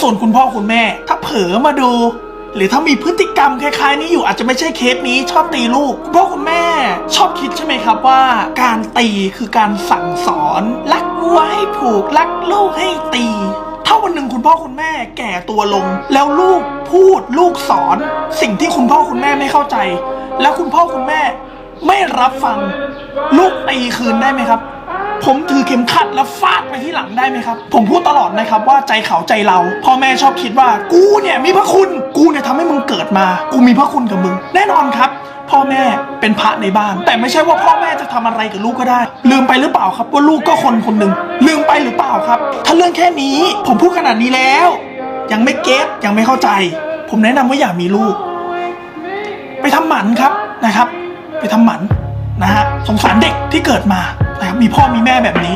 ส่วนคุณพ่อคุณแม่ ถ้าเผลอมาดู หรือถ้ามีพฤติกรรมคล้ายๆ นี้อยู่อาจจะไม่ใช่เคสนี้ชอบตีลูก คุณพ่อคุณแม่ ชอบคิดใช่ไหมครับว่า การตีคือการสั่งสอนรักวัวให้ผูกรักลูกให้ตีถ้าวันหนึ่งคุณพ่อคุณแม่แก่ตัวลง แล้วลูกพูดลูกสอน สิ่งที่คุณพ่อคุณแม่ไม่เข้าใจ แล้วคุณพ่อคุณแม่ไม่รับฟัง ลูกตีคืนได้ไหมครับ ผมถือเข็มขัดแล้วฟาดไปที่หลังได้ไหมครับ ผมพูดตลอดนะครับว่าใจเขาใจเรา พ่อแม่ชอบคิดว่า กูเนี่ยมีพระคุณ กูเนี่ยทำให้มึงเกิดมา กูมีพระคุณกับมึง แน่นอนครับพ่อแม่เป็นพระในบ้าน แต่ไม่ใช่ว่าพ่อแม่จะทำอะไรกับลูกก็ได้ ลืมไปหรือเปล่าครับว่าลูกก็คนคนหนึ่งลืมไปหรือเปล่าครับ ถ้าเรื่องแค่นี้ ผมพูดขนาดนี้แล้ว ยังไม่เก็ตยังไม่เข้าใจ ผมแนะนำว่าอย่ามีลูก ไปทำหมันครับนะครับ ไปทำหมันนะฮะสงสารเด็กที่เกิดมา แต่มีพ่อมีแม่แบบนี้